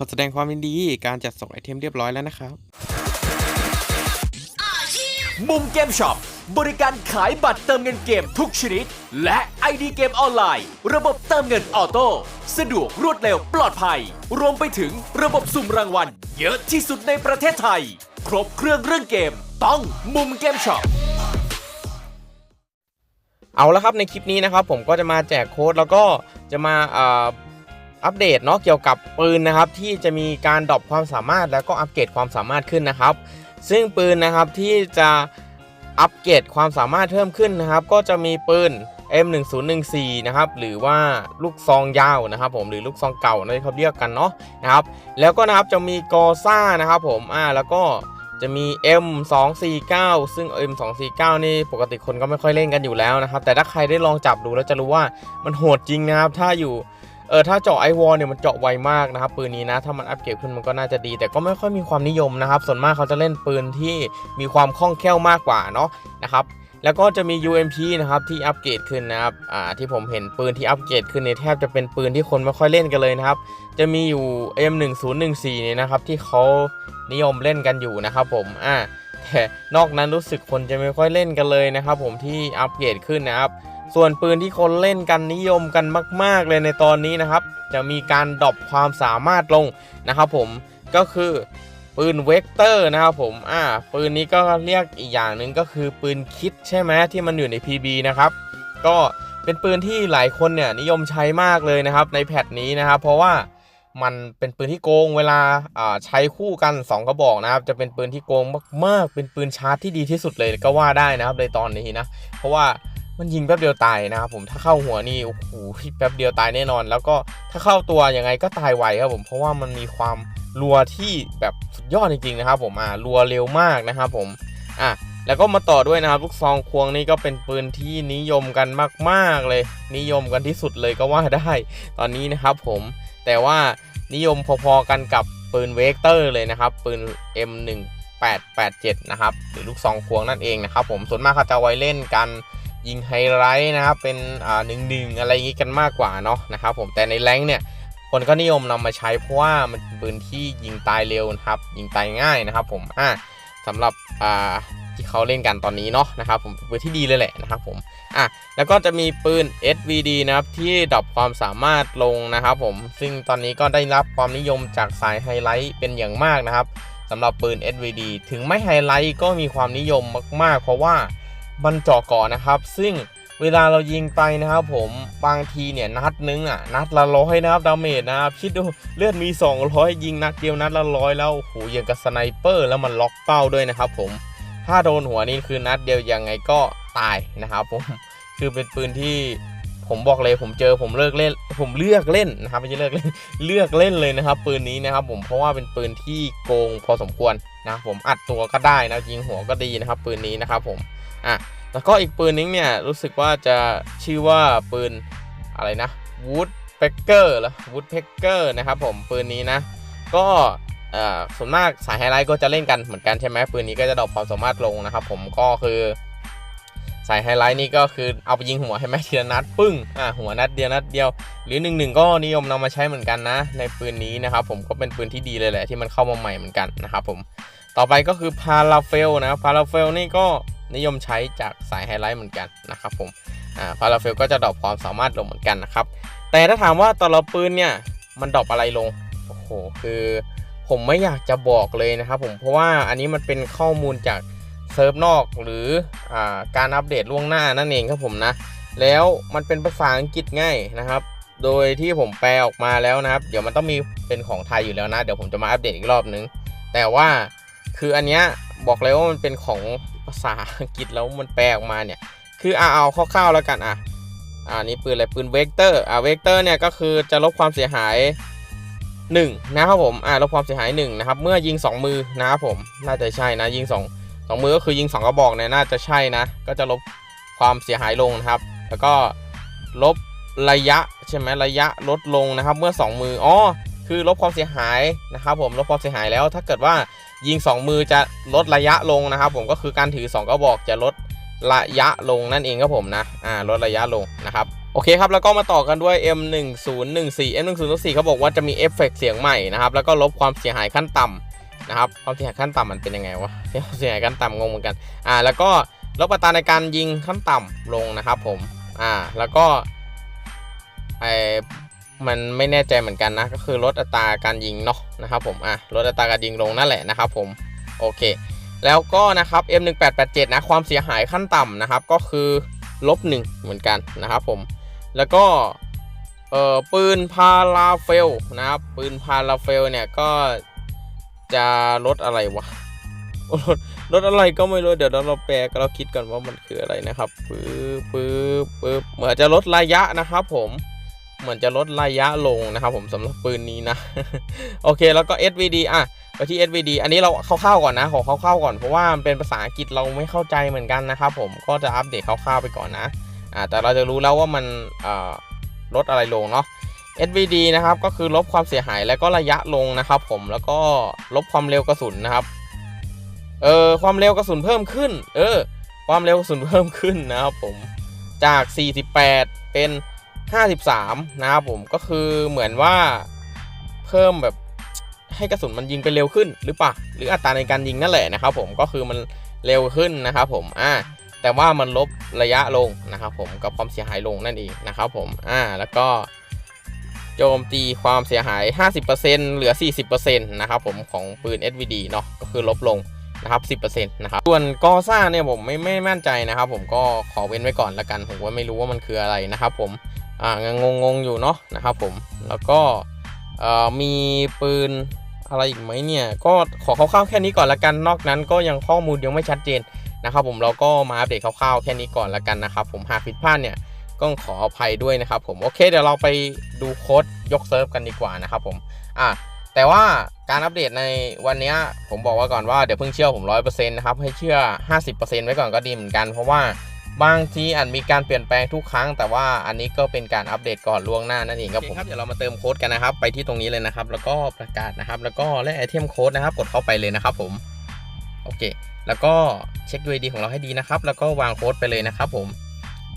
อแสดงความยินดีการจัดส่งไอเทมเรียบร้อยแล้วนะครับ มุมเกมช็อปบริการขายบัตรเติมเงินเกมทุกชนิด และ ID เกมออนไลน์ ระบบเติมเงินออโต้สะดวกรวดเร็วปลอดภัย รวมไปถึงระบบสุ่มรางวัล เยอะที่สุดในประเทศไทย ครบเครื่องเรื่องเกม ต้องมุมเกมช็อปเอาละครับในคลิปนี้นะครับผมก็จะมาแจกโค้ดแล้วก็จะมา อัปเดตเนาะเกี่ยวกับปืนนะครับที่จะมีการดรอปความสามารถแล้วก็อัปเกรดความสามารถขึ้นนะครับ ซึ่งปืนนะครับที่จะอัปเกรดความสามารถเพิ่มขึ้นนะครับ ก็จะมีปืน M1014 นะครับหรือว่าลูกซองยาวนะครับผมหรือลูกซองเก่านั่นที่เขาเรียกกันเนาะนะครับแล้วก็นะครับจะมีกอซ่านะครับผมอ่าแล้วก็จะมี M249 ซึ่ง M249 นี่ปกติคนก็ไม่ค่อยเล่นกันอยู่แล้วนะครับ แต่ถ้าใครได้ลองจับดูแล้วจะรู้ว่ามันโหดจริงนะครับ ถ้าอยู่ เออถ้าเจาะไอวอลเนี่ยมันเจาะไวมากนะครับปืนนี้นะถ้ามันอัปเกรดขึ้นมันก็น่าจะดี แต่ก็ไม่ค่อยมีความนิยมนะครับส่วนมากเขาจะเล่นปืนที่มีความคล่องแคล่วมากกว่าเนาะนะครับแล้วก็จะมี UMP นะครับที่อัปเกรดขึ้นนะครับอ่าที่ผมเห็นปืนที่อัปเกรดขึ้นเนี่ยแทบจะเป็นปืนที่คนไม่ค่อยเล่นกันเลยนะครับจะมีอยู่ M1014 เนี่ยนะครับที่เขานิยมเล่นกันอยู่นะครับผมอ่าแต่นอกนั้นรู้สึกคนจะไม่ค่อยเล่นกันเลยนะครับผมที่อัปเกรดขึ้นนะครับ ส่วนปืนที่คนเล่นกันนิยมกันมาก ๆ เลยในตอนนี้นะครับ จะมีการดรอปความสามารถลงนะครับผมก็คือปืนเวกเตอร์นะครับผมอ่าปืนนี้ก็เรียกอีกอย่างหนึ่งก็คือปืนคิดใช่ไหมที่มันอยู่ใน PB นะครับก็เป็นปืนที่หลายคนเนี่ยนิยมใช้มากเลยนะครับในแพทนี้นะครับ เพราะว่ามันเป็นปืนที่โกงเวลาใช้คู่กัน 2 กระบอกนะครับ จะเป็นปืนที่โกงมากๆ เป็นปืนชาร์จที่ดีที่สุดเลยก็ว่าได้นะครับในตอนนี้นะ เพราะว่า มันยิงแป๊บเดียวตายนะครับผมถ้าเข้าหัวนี่โอ้โหแป๊บเดียวตายแน่นอน แล้วก็ถ้าเข้าตัวยังไงก็ตายไวครับผมเพราะว่ามันมีความรัวที่แบบสุดยอดจริงๆนะครับผมอ่ารัวเร็วมากนะครับผมอะแล้วก็มาต่อด้วยนะครับลูกซองควงนี่ก็เป็นปืนที่นิยมกันมากๆเลย นิยมกันที่สุดเลยก็ว่าได้ตอนนี้นะครับผมแต่ว่านิยมพอๆกันกับปืนเวกเตอร์เลยนะครับปืน M1887 นะครับหรือลูกซองควงนั่นเองนะครับผมส่วนมากเขาจะไว้เล่นกัน ยิงไฮไลท์นะครับเป็นอ่าหนึ่งหนึ่งอะไรอย่างงี้กันมากกว่าเนาะนะครับผมแต่ในแรงเนี่ยคนก็นิยมนำมาใช้เพราะว่ามันปืนที่ยิงตายเร็วนะครับยิงตายง่ายนะครับ ผมอ่าสำหรับอ่าที่เขาเล่นกันตอนนี้เนาะนะครับผมปืนที่ดีเลยแหละนะครับผมอะแล้วก็จะมีปืน SVD นะครับที่ดรอปความสามารถลงนะครับผมซึ่งตอนนี้ก็ได้รับความนิยมจากสายไฮไลท์เป็นอย่างมากนะครับสำหรับปืน SVD ถึงไม่ไฮไลท์ก็มีความนิยมมาก ๆ เพราะว่า มันเจาะก่อนนะครับ ซึ่งเวลาเรายิงไปนะครับผมบางทีเนี่ยนัดนึงอะนัดละร้อยนะครับดาเมจนะครับคิดดูเลือดมี 200 ยิงนัดเดียวนัดละร้อยแล้วโอ้โหย่างกับสไนเปอร์แล้วมันล็อกเป้าด้วยนะครับผมถ้าโดนหัวนี่คือนัดเดียวยังไงก็ตายนะครับผมคือเป็นปืนที่ผมบอกเลยผมเจอผมเลิกเล่น ผมเลือกเล่นนะครับไม่ใช่เลิกเล่นเลือกเล่นเลยนะครับ ปืนนี้นะครับ ผมเพราะว่าเป็นปืนที่โกงพอสมควรนะครับผมอัดตัวก็ได้นะยิงหัวก็ดีนะครับ ปืนนี้นะครับผม อะแล้วก็อีกปืนนึงเนี่ยรู้สึกว่าจะชื่อว่าปืนอะไรนะ Woodpecker เหรอ Woodpecker นะครับผมปืนนี้นะ ก็ส่วนมากสายไฮไลท์ก็จะเล่นกันเหมือนกันใช่ไหมปืนนี้ก็จะดรอปความสามารถลงนะครับผมก็คือสายไฮไลท์นี่ก็คือเอาไปยิงหัวให้ไหมทีละนัดปึ้งอ่าหัวนัดเดียวนัดเดียว หรือหนึ่งหนึ่งก็นิยมนำมาใช้เหมือนกันนะ ในปืนนี้นะครับผมก็เป็นปืนที่ดีเลยแหละที่มันเข้ามาใหม่เหมือนกันนะครับผมต่อไปก็คือพาราเฟลนะพาราเฟลนี่ก็ นิยมใช้จากสายไฮไลท์เหมือนกันนะครับผมพาราเฟลก็จะดรอปความสามารถลงเหมือนกันนะครับ แต่ถ้าถามว่าต่ละปืนเนี่ยมันดรอปอะไรลง โอ้โห คือผมไม่อยากจะบอกเลยนะครับผม เพราะว่าอันนี้มันเป็นข้อมูลจากเซิร์ฟนอกหรืออการอัปเดตล่วงหน้านั่นเองครับผมนะ แล้วมันเป็นภาษาอังกฤษง่ายนะครับ โดยที่ผมแปลออกมาแล้วนะครับ เดี๋ยวมันต้องมีเป็นของไทยอยู่แล้วนะ เดี๋ยวผมจะมาอัปเดตอีกรอบนึง แต่ว่าคืออันเนี้ยบอกเลยว่ามันเป็นของ ษาอังกฤษแล้วมันแปลออกมาเนี่ย คือเอาเอาคร่าวๆแล้วกันอะอ่านี่ปืนอะไรปืนเวกเตอร์อ่าเวกเตอร์เนี่ยก็คือจะลบความเสียหายหนึ่งนะครับผมอ่าลดความเสียหายหนึ่งนะครับเมื่อยิง 2 มือนะครับผมน่าจะใช่นะยิง 2 2 มือก็คือยิง 2กระบอกเนี่ยน่าจะใช่นะ ก็จะลบความเสียหายลงนะครับ แล้วก็ลบระยะใช่ไหมระยะลดลงนะครับ เมื่อ 2 มืออ๋อคือลบความเสียหายนะครับผมลบความเสียหายแล้วถ้าเกิดว่า ยิง 2 มือจะลดระยะลงนะครับ ผมก็คือการถือ 2 กระบอกจะลดระยะลงนั่นเองครับผมนะอ่าลดระยะลงนะครับโอเคครับ แล้วก็มาต่อกันด้วย M1014 M1014 เขาบอกว่าจะมีเอฟเฟกต์เสียงใหม่นะครับ แล้วก็ลบความเสียหายขั้นต่ำนะครับ ความเสียหายขั้นต่ำมันเป็นยังไงวะเสียหายขั้นต่ำงงเหมือนกัน อ่า แล้วก็ลดอัตราในการยิงขั้นต่ำลงนะครับผม อ่า แล้วก็ไอ มันไม่แน่ใจเหมือนกันนะ ก็คือลดอัตราการยิงเนาะนะครับผมอ่าลดอัตราการยิงลงนั่นแหละนะครับผมโอเค แล้วก็นะครับ M1887 นะความเสียหายขั้นต่ำนะครับ ก็คือลบหนึ่งเหมือนกันนะครับผมแล้วก็เอ่อปืนพาราเฟลนะครับปืนพาราเฟลเนี่ยก็จะลดอะไรวะลดลดอะไรก็ไม่รู้เดี๋ยวเราแปลก็เราคิดกันว่ามันคืออะไรนะครับปื๊บปื๊บปื๊บเหมือนจะลดระยะนะครับผม เหมือนจะลดระยะลงนะครับผมสำหรับปืนนี้นะ โอเคแล้วก็ SVD อะไปที่ SVD อันนี้เราคร่าๆก่อนนะ ขอคร่าๆก่อนเพราะว่ามันเป็นภาษาอังกฤษเราไม่เข้าใจเหมือนกันนะครับผมก็จะอัปเดตคร่าวๆไปก่อนนะอ่าแต่เราจะรู้แล้วว่ามันลดอะไรลงเนาะ SVD นะครับก็คือลบความเสียหายแล้วก็ระยะลงนะครับผมแล้วก็ลบความเร็วกระสุนนะครับเออความเร็วกระสุนเพิ่มขึ้น เออ ความเร็วกระสุนเพิ่มขึ้นนะครับผมจาก 48 เป็น 53 นะครับผมก็คือเหมือนว่าเพิ่มแบบให้กระสุนมันยิงไปเร็วขึ้นหรือเปล่าหรืออัตราในการยิงนั่นแหละนะครับผมก็คือมันเร็วขึ้นนะครับผมอ่าแต่ว่ามันลบระยะลงนะครับผมกับความเสียหายลงนั่นเองนะครับผมอ่าแล้วก็โจมตีความเสียหาย 50%เหลือ 40%นะครับผมของปืน SVD เนาะก็คือลบลงนะครับ10%นะครับส่วนกอซ่าเนี่ยผมไม่ไม่มั่นใจนะครับ ผมก็ขอเว้นไว้ก่อนละกัน ผมว่าไม่รู้ว่ามันคืออะไรนะครับผม อ่างงงๆอยู่เนาะนะครับผมแล้วก็มีปืนอะไรอีกไหมเนี่ย ก็ขอคร่าวๆแค่นี้ก่อนละกันนอกนั้น ก็ยังข้อมูลยังไม่ชัดเจนนะครับผมเราก็มาอัปเดตคร่าวๆแค่นี้ก่อนละกันนะครับผมหากผิดพลาดเนี่ยก็ขออภัยด้วยนะครับผมโอเคเดี๋ยวเราไปดูโค้ดยกเซิร์ฟกันดีกว่านะครับผมอะแต่ว่าการอัปเดตในวันนี้ผมบอกไว่าก่อนว่าเดี๋ยวเพิ่งเชื่อผมร้อยเปอร์เซ็นต์นะครับให้เชื่อ 50%ไว้ก่อนก็ดีเหมือนกันเพราะว่า บางทีอาจมีการเปลี่ยนแปลงทุกครั้ง แต่ว่าอันนี้ก็เป็นการอัปเดตก่อนล่วงหน้านั่นเองครับผมเดี๋ยวเรามาเติมโค้ดกันนะครับ ไปที่ตรงนี้เลยนะครับ แล้วก็ประกาศนะครับ แล้วก็แลกไอเทมโค้ดนะครับ กดเข้าไปเลยนะครับผม โอเค แล้วก็เช็คดูดีของเราให้ดีนะครับ แล้วก็วางโค้ดไปเลยนะครับ ผม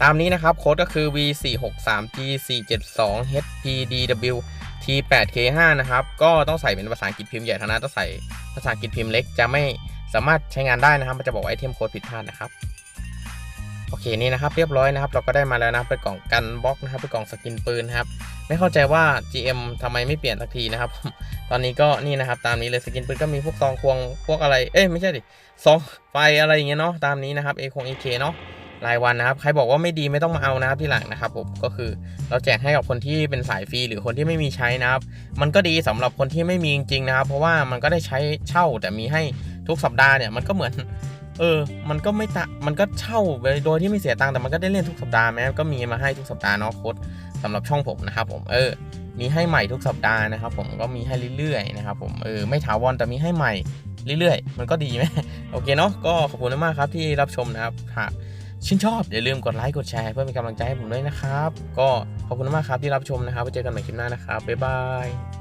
ตามนี้นะครับโค้ดก็คือ V463G472HPDW T8K5 นะครับ ก็ต้องใส่เป็นภาษาอังกฤษพิมพ์ใหญ่เท่านั้นต้องใส่ภาษาอังกฤษพิมพ์เล็กจะไม่สามารถใช้งานได้นะครับ มันจะบอกไอเทมโค้ดผิดพลาดนะครับ โอเคนี่นะครับเรียบร้อยนะครับ เราก็ได้มาแล้วนะเป็นกล่องกันบล็อกนะครับเป็นกล่องสกินปืนครับไม่เข้าใจว่า GM ทำไมไม่เปลี่ยนสักทีนะครับ ตอนนี้ก็นี่นะครับ ตามนี้เลยสกินปืนก็มีพวกซองควงพวกอะไรเอ้ยไม่ใช่ดิซองไฟอะไรอย่างเงี้ยเนาะตามนี้นะครับเอคงเอเคเนาะรายวันนะครับใครบอกว่าไม่ดีไม่ต้องมาเอานะครับที่หลังนะครับผมก็คือเราแจกให้กับคนที่เป็นสายฟรีหรือคนที่ไม่มีใช้นะครับ มันก็ดีสำหรับคนที่ไม่มีจริงๆนะครับ เพราะว่ามันก็ได้ใช้เช่าแต่มีให้ทุกสัปดาห์เนี่ยมันก็เหมือน เออ มันก็ไม่ตะมันก็เช่าโดยที่ไม่เสียตังค์แต่มันก็ได้เล่นทุกสัปดาห์แม้ก็มีมาให้ทุกสัปดาห์เนาะโค้ดสำหรับช่องผมนะครับผมเออ มีให้ใหม่ทุกสัปดาห์นะครับผมก็มีให้เรื่อยๆนะครับผมเออไม่ถาวรแต่มีให้ใหม่เรื่อยๆ มันก็ดีไหมโอเคเนาะก็ขอบคุณมากครับที่รับชมนะครับหากชื่นชอบอย่าลืมกดไลค์กดแชร์เพื่อเป็นกำลังใจให้ผมด้วยนะครับ ก็ขอบคุณมากครับที่รับชมนะครับไว้เจอกันใหม่คลิปหน้านะครับบ๊ายบาย